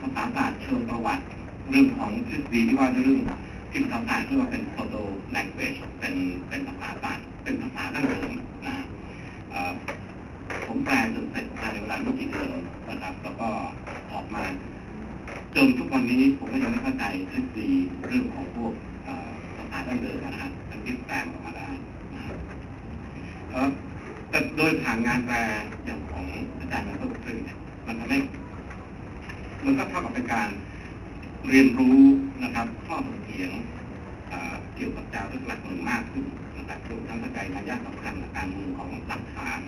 ภาษาศาสตร์เชิงประวัติเรื่องของทฤษฎีที่ว่าเรื่องที่ภาษาศาสตร์ที่ว่าเป็น proto language เป็นเป็นภาษาศาสตร์เป็นภาษาดั้งเดิมนะผมแปลจนเสร็จภายในเวลาไม่กี่เดือนนะครับ แล้วก็ออกมาจนทุกวันนี้ผมก็ยังไม่เข้าใจทฤษฎีเรื่องของพวกภาษาดั้งเดิมนะครับทั้งที่แปลออกมาได้นะครับแต่โดยผ่านงานแปลอย่างของอาจารย์มันก็คือมันทำให้ มันก็เท่ากับเป็นการเรียนรู้นะครับ ข้อถกเถียงเกี่ยวกับจารึกหลักหนึ่งมากขึ้นนะครับรวมทั้งเข้าใจนัยยะสำคัญการมุมของหลักฐาน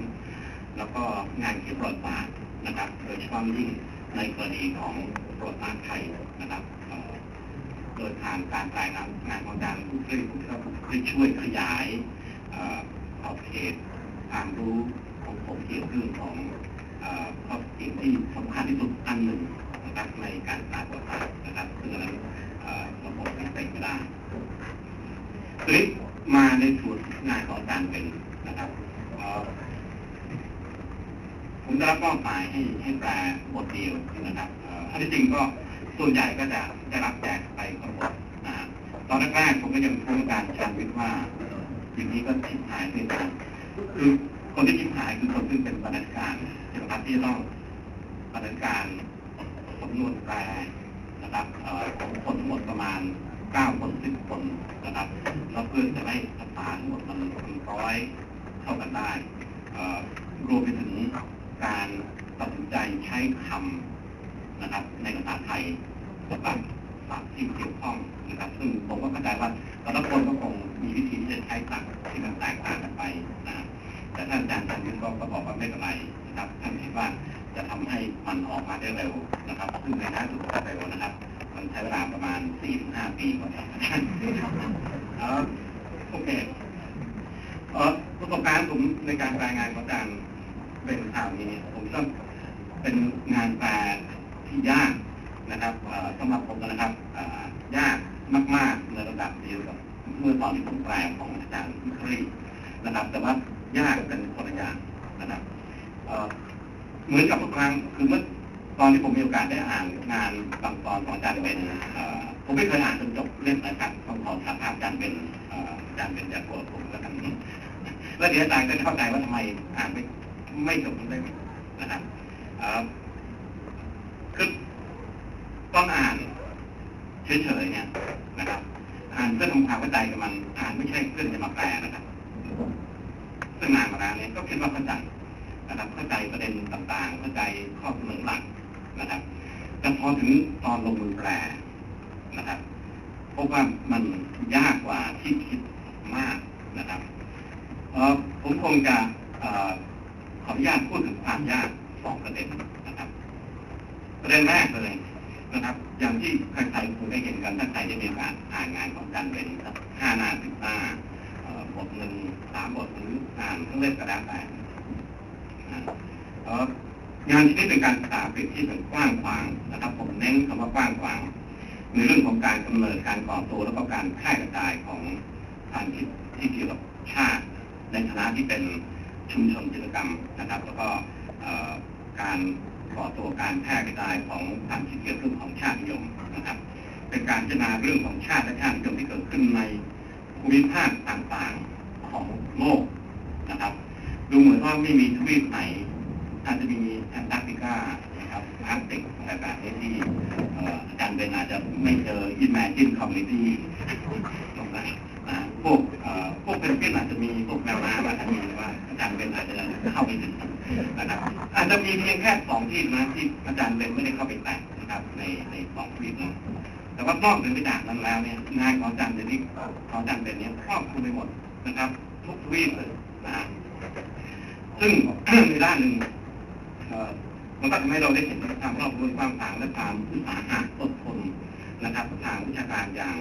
แล้วก็งานเขียนประวัติศาสตร์นะครับโดยเฉพาะยิ่งในกรณีของประวัติศาสตร์ไทยนะครับโดยผ่านการรายงานงานของอาจารย์ผู้ช่วยผู้ช่วยขยายขอบเขตความรู้ของผมเกี่ยวกับเรื่องของข้อสิ่งที่สำคัญที่สุดอันหนึ่ง นะครับในการศาสตร์ประวัติศาสตร์นะครับซึ่งนั้นระบบไม่เป็นไม่ได้ทีนี้มาในส่วนงานของอาจารย์เป็นนะครับผมได้รับมอบหมายให้ให้แปลบทเดียวนะครับอันที่จริงก็ส่วนใหญ่ก็จะได้รับแจกไปทั้งหมดนะตอนแรกๆผมก็ยังพูดการชันวิทย์ว่าอย่างนี้ก็ทิดหายไปกันคือคนที่ทิดหายคือคนที่เป็นบรรณาการใช่ไหมครับที่ต้องบรรณาการ สำนวนแปลนะครับของคนหมดประมาณเก้าคนสิบคนนะครับแล้วเพื่อจะให้ภาษาทั้งหมดมันร้อยเข้ากันได้รวมไปถึงการตัดสินใจใช้คำนะครับ ในภาษาไทยสำหรับศัพท์ที่เกี่ยวข้องนะครับ ซึ่งผมก็เข้าใจว่าแต่ละคนก็คงมีวิธีที่จะใช้ศัพท์ที่มันแตกต่างกันไปนะแต่ท่านอาจารย์ท่านยึดก็บอกว่าไม่เป็นไรนะครับท่านคิดว่า จะทำให้มันออกมาได้เร็วนะครับซึ่งในท้าสุดก็เร็วนะครับ มันใช้เวลาประมาณสี่ถึงห้าปีกว่าจะเออโอเคประสบการณ์ผมในการรายงานของอาจารย์เป็นข่าวนี้ผมต้องเป็นงานแปลที่ยากนะครับสำหรับผมนะครับยากมากๆในระดับเดียวกับเมื่อตอนที่ผมแปลของอาจารย์วิครีนะครับ แต่ว่ายากเป็นคนละอย่างนะครับ เหมือนกับทุกครั้งคือเมื่อตอนที่ผมมีโอกาสได้อ่านงานบางตอนของอาจารย์เป็นผมไม่เคยอ่านจนจบเล่มนะครับต้องขอสารภาพอาจารย์เป็นอาจารย์เป็นจากโกรธผมแล้วกันแล้วเดี๋ยวอาจารย์ก็เข้าใจว่าทำไมอ่านไม่ไม่จบได้นะครับคือต้องอ่านเฉยๆเนี่ยนะครับอ่านเพื่อทำความเข้าใจกับมันอ่านไม่ใช่เพื่อจะมาแปลนะครับซึ่งงานมาแล้วเนี่ยก็คิดว่าเข้าใจ นะครับเข้าใจประเด็นต่างๆ เข้าใจข้อเสนอหลักนะครับแต่พอถึงตอนลงมือแปลนะครับพบว่ามันยากกว่าที่คิดมากนะครับเออผมคงจะขออนุญาตพูดถึงความยากสองประเด็นนะครับ ประเด็นแรกเลยนะครับ อย่างที่ใครๆคงได้เห็นกันถ้าใครได้มีโอกาสอ่านงานของจันเป็นห้าหน้าสิบหน้าบทหนึ่งสามบทหรืออ่านทั้งเล่มก็แล้แต่ งานที่นี้เป็นการศึกษาเปรียบที่เป็นกว้างขวางนะครับ ผมเน้นคำว่ากว้างขวางในเรื่องของการกำเนิดการก่อตัวแล้วก็การแพร่กระจายของทางคิดที่เกี่ยวกับชาติในฐานะที่เป็นชุมชนกิจกรรมนะครับ แล้วก็การก่อตัวการแพร่กระจายของทางคิดเกี่ยวกับเรื่องของชาตินิยมนะครับ เป็นการพิจารณาเรื่องของชาติและชาตินิยมที่เกิดขึ้นในภูมิภาคต่างๆของโลกนะครับ ดูเหมือนว่าไม่มีทวีปไหน อาจจะมีแอนตาร์กติกานะครับอาร์กติกอะไรแบบนี้ที่อาจารย์เบนอาจจะไม่เจอ Imagine Community ตรงนั้นนะพวกพวกเป็นเพื่อนอาจจะมีพวกแมวน้ำอาจจะมีว่าอาจารย์เบนอาจจะเข้าไปถึงนะครับอาจจะมีเพียงแค่สองที่นะที่อาจารย์เบนไม่ได้เข้าไปแตะนะครับในในสองที่นั้นแต่ว่านอกเหนือไปจากนั้นแล้วเนี่ยงานของอาจารย์เบนนี่ของอาจารย์เบนเนี่ยครอบคลุมไปหมดนะครับ ทุกทวีปเลยนะซึ่งในด้านหนึ่ง มันก็ทำให้เราได้เห็นความรอบรู้ความต่างและความอุตสาหะอดทนนะครับ ทางวิชาการอย่าง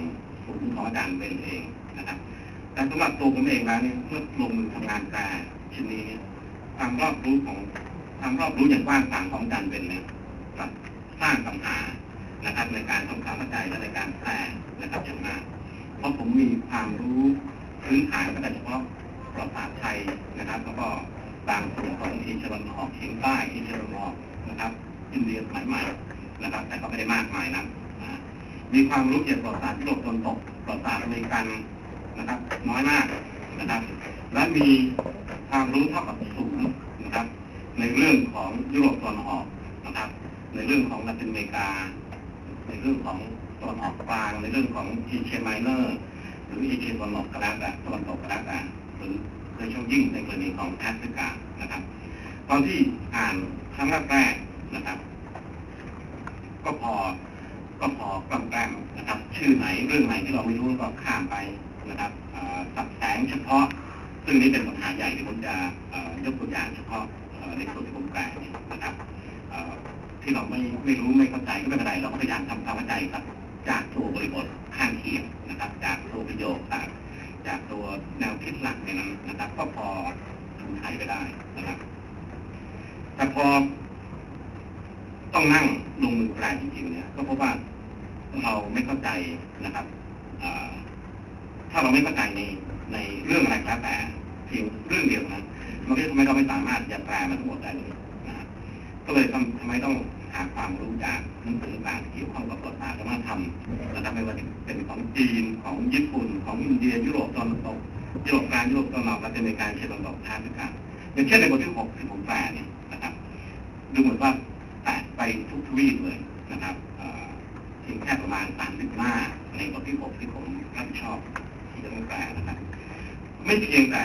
สูงของอาจารย์เป็นเองนะครับแต่สำหรับตัวผมเองแล้วเนี่ยเมื่อลงมือทำงานแปลชิ้นนี้ความรอบรู้ของความรอบรู้อย่างกว้างขวางของอาจารย์เป็นเนี่ยสร้างปัญหานะครับในการทำความเข้าใจและในการแปลนะครับอย่างมาก เพราะผมมีความรู้พื้นฐานก็โดยเฉพาะประวัติศาสตร์ไทยนะครับ แล้วก็ บางส่วนของเอเชียตะวันออกเฉียงใต้เอเชียตะวันออกนะครับอินเดียสมัยใหม่นะครับ แต่ก็ไม่ได้มากมายนะมีความรู้เกี่ยวกับศาสตร์ยุโรปตะวันตกศาสตร์อเมริกันนะครับ น้อยมากนะครับ และมีความรู้เท่ากับศูนย์นะครับ ในเรื่องของยุโรปตะวันออกนะครับ ในเรื่องของลาตินอเมริกา ในเรื่องของตะวันออกกลาง ในเรื่องของเอเชียไมเนอร์หรือเอเชียตะวันออกก็แล้วแต่ตะวันตกก็แล้วแต่หรือ โดยเฉพาะยิ่งในกรณีของแอฟริกานะครับ ตอนที่อ่านครั้งแรกๆนะครับ ก็พอก็พอกล้ำแกมนะครับ ชื่อไหนเรื่องไหนที่เราไม่รู้ก็ข้ามไปนะครับสับแสงเฉพาะ ซึ่งนี่เป็นปัญหาใหญ่ที่ผมจะยกตัวอย่างเฉพาะในส่วนที่ผมแปลเนี่ยนะครับที่เราไม่ไม่รู้ไม่เข้าใจก็ไม่เป็นไรเราก็พยายามทำความเข้าใจครับจากตัวบริบทข้างเคียงนะครับ จากตัวประโยคจาก จากตัวแนวคิดหลักในนั้นนะครับ ก็พอทำไทยไปได้นะครับ แต่พอต้องนั่งลงมือแปลจริงๆเนี่ยก็เพราะว่าเราไม่เข้าใจนะครับถ้าเราไม่เข้าใจในในเรื่องอะไรก็แล้วแต่เพียงเรื่องเดียวนั้นมันก็ทำให้เราไม่สามารถจะแปลมันทั้งหมดได้เลยนะก็เลยทำทำไมต้องาความรู้จากหนังสือต่างเกี่ยวข้องกับประวัติศาสตร์และวัฒนธรรมนะครับไม่ว่าจะเป็นของจีนของญี่ปุ่น ของอินเดียยุโรปตะวันตกยุโรปกลางยุโรปตะวันออกและอเมริกาเช่นตะวันตกแอฟริกาอย่างเช่นในบทที่หกที่ผมแปลเนี่ยนะครับ ดูเหมือนว่าแตะไปทุกทวีปเลยนะครับเอ่อเพียงแค่ประมาณสามสิบหน้าในบทที่หกที่ผมรับผิดชอบที่จะต้องแปลนะครับ ไม่เพียงแต่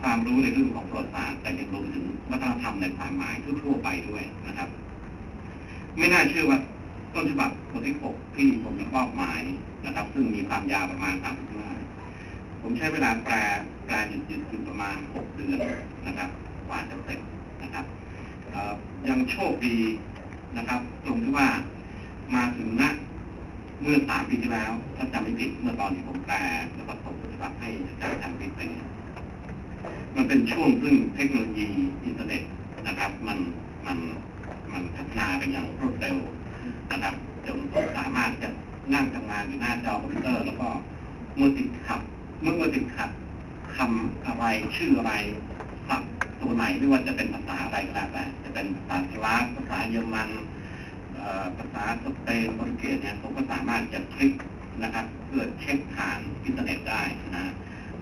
ความรู้ในเรื่องของประวัติศาสตร์แต่ยังรวมถึงวัฒนธรรมในความหมายทั่วๆไปด้วยนะครับ ไม่น่าเชื่อว่าต้นฉบับบทที่หกที่ผมจะมอบหมายนะครับ ซึ่งมีความยาวประมาณสามสิบหน้าผมใช้เวลาแปลแปลหยุดหยุดอยู่ประมาณหกเดือนนะครับกว่าจะเสร็จนะครับยังโชคดีนะครับ ตรงที่ว่ามาถึงณเมื่อสามปีที่แล้วถ้าจำไม่ผิดเมื่อตอนที่ผมแปลแล้วก็ส่งฉบับให้อาจารย์ทำวิทย์ไปเนี่ยมันเป็นช่วงซึ่งเทคโนโลยีอินเทอร์เน็ตนะครับ มันมัน มันพัฒนาไปอย่างรวดเร็วนะครับจนสามารถจะนั่งทำงานอยู่หน้าจอคอมพิวเตอร์ แล้วก็เมื่อติดขัดเมื่อเมื่อติดขัดคำอะไรชื่ออะไรศัพท์ตัวไหนไม่ว่าจะเป็นภาษาอะไรก็แล้วแต่จะเป็นภาษาสลาฟภาษาเยอรมันภาษาสเปนโปรตุเกสเนี่ยผมก็สามารถจะคลิกนะครับเพื่อเช็คผ่านอินเทอร์เน็ตได้นะ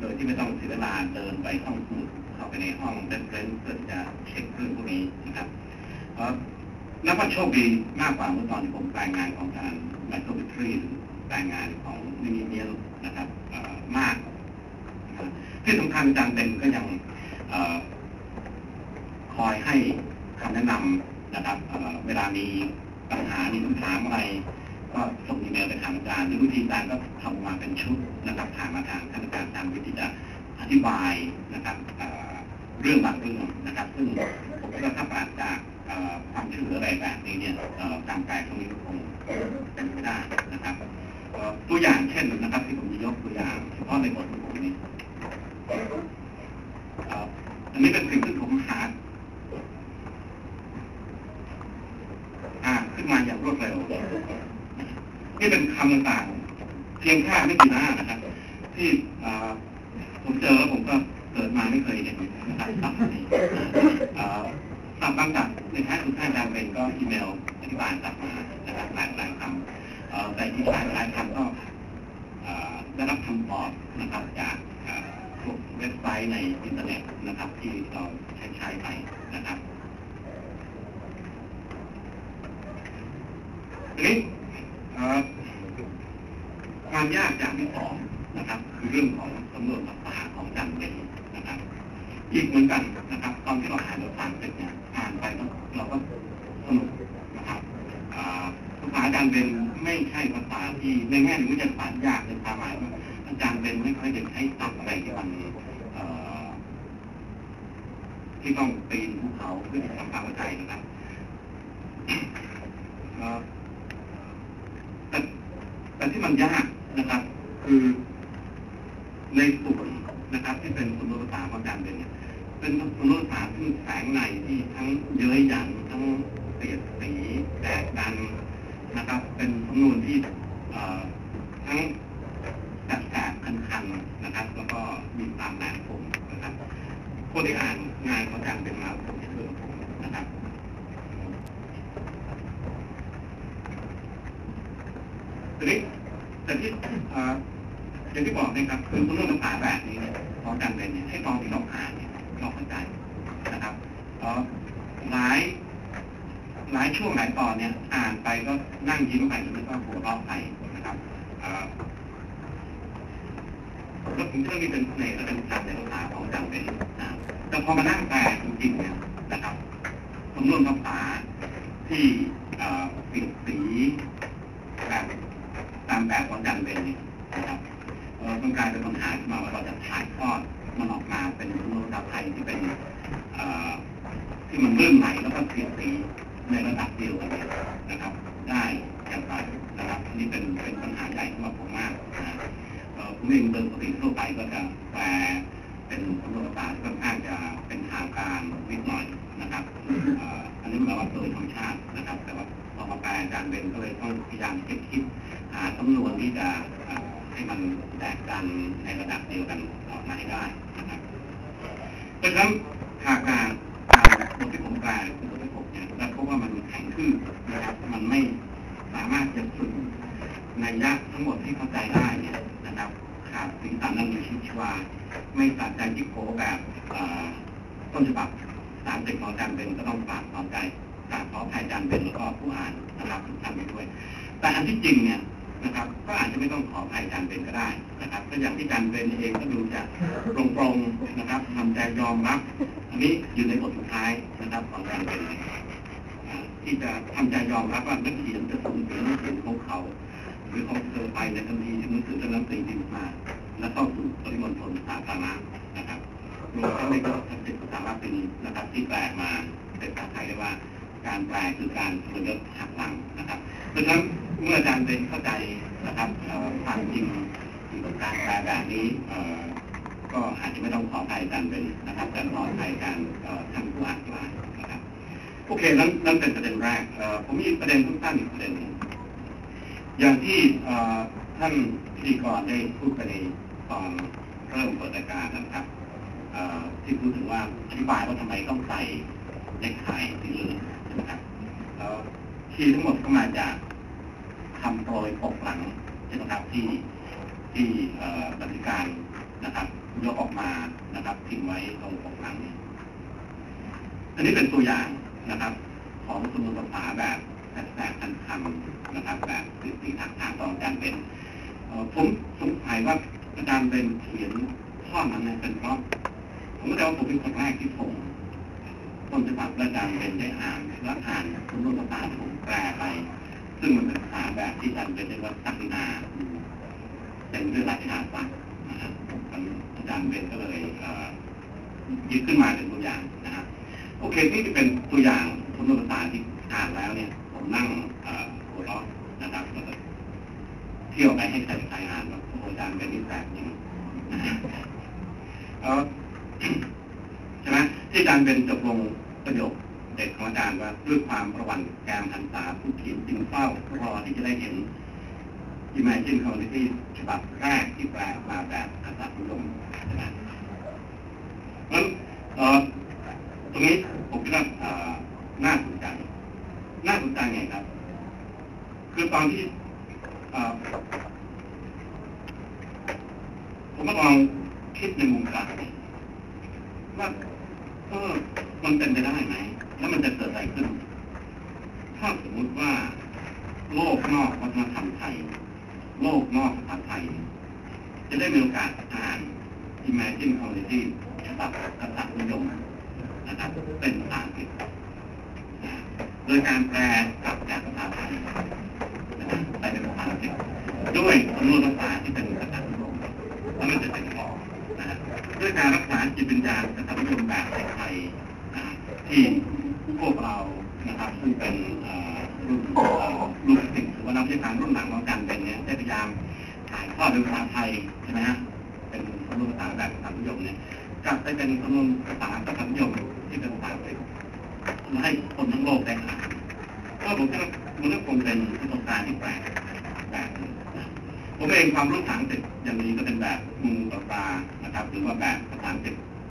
โดยที่ไม่ต้องเสียเวลาเดินไปห้องสมุดเข้าไปในห้องเดนเฟรนเพื่อจะเช็คเรื่องพวกนี้นะครับ เอ่อนับว่าโชคดีมากกว่าเมื่อตอนที่ผมแปลงานของการไมโครบิทรีรือแปลงานของมินิเนียลนะครับมาก ที่สำคัญอาจารย์เต็มก็ยังอคอยให้คำแนะนำนะครับเวลามีปัญหามีคำถามอะไร ก็ส่งอีเมลไปถามอาจารย์หรือวิธีการก็ทำมาเป็นชุดนะครับผ่านมาทางท่านอาจารย์ตามวิธีจะอธิบายนะครับเรื่องบางเรื่องนะครับ ซึ่งผมคิดว่าถ้าปราศจาก ความช่วยเหลืออะไรแบบนี้เนี่ยเอ่อการแปลตรงนี้คงเป็นไม่ได้นะครับตัวอย่างเช่นนะครับที่ผมจะยกตัวอย่างเฉพาะในบทของผมนี้อันนี้เป็นสิ่งที่ผมหาอ่าขึ้นมาอย่างรวดเร็วนี่เป็นคำต่างๆเพียงแค่ไม่กี่หน้านะครับ ที่ผมเจอแล้วผมก็เกิดมาไม่เคยเห็นนะครับสับนี้อ่าสับบางสับ ในท้ายสุดท้ายอาจารย์เป็นก็อีเมลอธิบายสับมานะครับหลายหลายคำแต่ที่หลายหลายคำก็ได้รับคำตอบนะครับจากพวกเว็บไซต์ในอินเทอร์เน็ตนะครับ ที่เราใช้ใช้ไปนะครับทีนี้เอ่อความยากอย่างที่สองนะครับ คือเรื่องของสำนวนภาษาของจันเองนะครับอีกเหมือนกันนะครับ ตอนที่เราอ่านบทความเสร็จเนี่ยอ่านไปแล้วเราก็สนุกนะครับอ่าภารย์เบนไม่ใช่ภาษาที่ในแง่หนึ่งไม่ใช่ภาษายากในความหมายว่าอาจารย์เบนไม่ค่อยจะใช้ศัพท์อะไรที่มันที่ต้องปีนภูเขาเพื่อที่จะทำความเข้าใจนะครับแต่แต่ที่มันยากนะครับ คือในส่วนนะครับ ที่เป็นสมมติภาษาของอาจารย์เป็นเนี่ยเป็นสมมติภาษาที่แฝงในที่ทั้งเย้ยหยันทั้งเสียดสีแตกกัน นะครับ เป็นสำนวนที่เอ่อทั้งแสบๆคันๆนะครับ แล้วก็มีความแหลมคมนะครับคนที่อ่านงานของอาจารย์เป็นมาผมเชื่อผมนะครับ ทีนี้แต่ที่เอ่ออย่างที่บอกนะครับ คือคุณเรื่องภาษาแบบนี้เนี่ยพอจำเป็นเนี่ยให้ตอนที่เราอ่านเนี่ยเราเข้าใจนะครับเอ่อหลาย หลายช่วงหลายต อ่านไปก็นั่งยิ้มไปหรือไม่ก็หัวเราะไปนะครับเอ่อแล้วผมเรื่องนี้เป็นเสน่ห์และเป็นศัพท์ในภาษาของจำเป็นนะแต่พอมานั่งแปลจริงๆเนี่ยนะครับสำนวนภาษาที่ปิดสีแบบตามแบบของจำเป็นเนี่ยนะครับเอ่อต้องการเป็นปัญหาขึ้นมาว่าเราจะถ่ายทอดมันออกมาเป็นสำนวนภาษาไทยที่เป็นที่มันลื่นไหลแล้วก็เสียดสี ดียวกันออกมาให้ได้นะครับเพราะฉะนั้นหากการตามบทที่ผมแปลคือบทที่ผมเนี่ยแล้วพบว่ามันแข็งขึ้นนะครับ มันไม่สามารถจะฝึกในยยะทั้งหมดที่เข้าใจได้เนี่ยนะครับขาดสีสันนันมีชีวิตชีวา ไม่สะใจจิกโผแบบต้นฉบับสามสิบของอาจารย์เป็นก็ต้องฝากความใจกราบขออภัยอาจารย์เป็นแล้วก็ผู้อ่านนะครับทุกท่านไปด้วย แต่อันที่จริงเนี่ย ขออภัยอารเป็นก็ได้นะครับก็อย่างที่อารเป็นเองก็ดูจะตรงๆนะครับทำใจยอมรับ อันนี้อยู่ในบทสุดท้ายนะครับของอารเป็นที่จะทำใจยอมรับว่านักเขียนจะสูญเสียหนังสือของเขา หรือของเธอไปในทันทีที่หนังสือจะนำสิ่งที่มา และเข้าสู่ปริมณฑลสาธารณะนะครับรวมทั้งในบททั้งสิบสามารถเป็นนะครับ ที่แปลมาเป็นภาษาไทยได้ว่า การแปลคือการทรยศหักหลังนะครับ เพราะฉะนั้นเมื่ออาจารย์เป็นเข้าใจนะครับความจริงเกี่ยวกับการแปลแบบนี้ก็อาจจะไม่ต้องขออภัยอาจารย์เป็นนะครับแต่ขออภัยการท่านผู้อ่านทั้งหลายนะครับโอเคนั้นนั่นเป็นประเด็นแรกผมมีประเด็นสั้นๆอีกประเด็นหนึ่งอย่างที่ท่านพิธีกรได้พูดไปในตอนเริ่มเปิดรายการนะครับที่พูดถึงว่าอธิบายว่าทำไมต้องใส่เน็กไทสีเหลือง ใช่ไหมครับแล้วที่ทั้งหมดก็มาจากคำโปรยปกหลังใช่ไหมครับที่ที่บริการนะครับยกออกมานะครับทิ้งไว้ตรงปกหลังนี้อันนี้เป็นตัวอย่างนะครับ ของสมุนภาษาแบบแสบคันคำนะครับ แบบสีสีทางทางตอนอาจารย์เป็นผมสงสัยว่าอาจารย์เป็นเขียนข้อนั้นเนี่ยเป็นเพราะผมก็จะว่าผมเป็นคนแรกที่ผม ต้นฉบับและอาจารย์เป็นได้อ่านและอ่านสมุนภาษาผมแปลไป ซึ่งมันเป็นภาษาแบบที่อาจารย์เป็นเรียกว่าสักนาเป็นเรื่องราชาศัพท์นะครับอาจารย์เป็นก็เลยยึดขึ้นมาเป็นตัวอย่างนะฮะโอเคนี่เป็นตัวอย่างสำนวนภาษาที่อ่านแล้วเนี่ย ผมนั่งอ่อหัวเราะนะครับเที่ยวไปให้ใครใครอ่านว่าโอ้โหอาจารย์เป็นนิสัยจริงนะฮะเอ่อใช่ไหม ที่อาจารย์เป็นจบลงประโยคเด็ดของอาจารย์ว่าด้วยความประวันแกมหันษาผู้เขียนจึงเฝ้ารอที่จะได้เห็น Imagine Community ฉบับแรกที่แปลมาแบบภาษาพุทธมใช่าะนั้นตรงนี้ผมคิดว่าน่าสนใจ น่าสนใจไงครับ คือตอนที่ผมก็ลองคิดในมุมกลับว่า เออมันเป็นไปได้ไหม แล้วมันจะเกิดอะไรขึ้น ถ้าสมมุติว่า โลกนอกวัฒนธรรมไทย โลกนอกภาษาไทย จะได้มีโอกาสอ่าน Imagine Community ฉบับกษัตริย์นิยมนะครับเป็นภาษาอังกฤษโดยการแปลกลับจากภาษาไทยไปเป็นภาษาอังกฤษด้วยสำนวนภาษาที่เป็นภาษานิยมแล้วมันจะเป็น ด้วยการรักษาจิตวิญญาณภาษานิยมแบบไทยๆนะที่พวกเรานะครับซึ่งเป็นรุ่นรุ่นสิ่งหรือว่านักวิชาการรุ่นหลังของอารเป็นเนี่ยได้พยายามถ่ายทอดเป็นภาษาไทยใช่ไหมฮะเป็นสำนวนภาษาแบบภาษานิยมเนี่ยกลับไปเป็นสำนวนภาษาประจำยมที่เป็นภาษาอังกฤษมาให้คนทั้งโลกได้อ่านก็ผมคิดว่ามันก็คงเป็นประสบการณ์ที่แปลกแบบผมเองความรู้ทางอังกฤษอย่างนี้ก็เป็นแบบงูกับปลา นะครับ หรือว่าแบบสถาอังก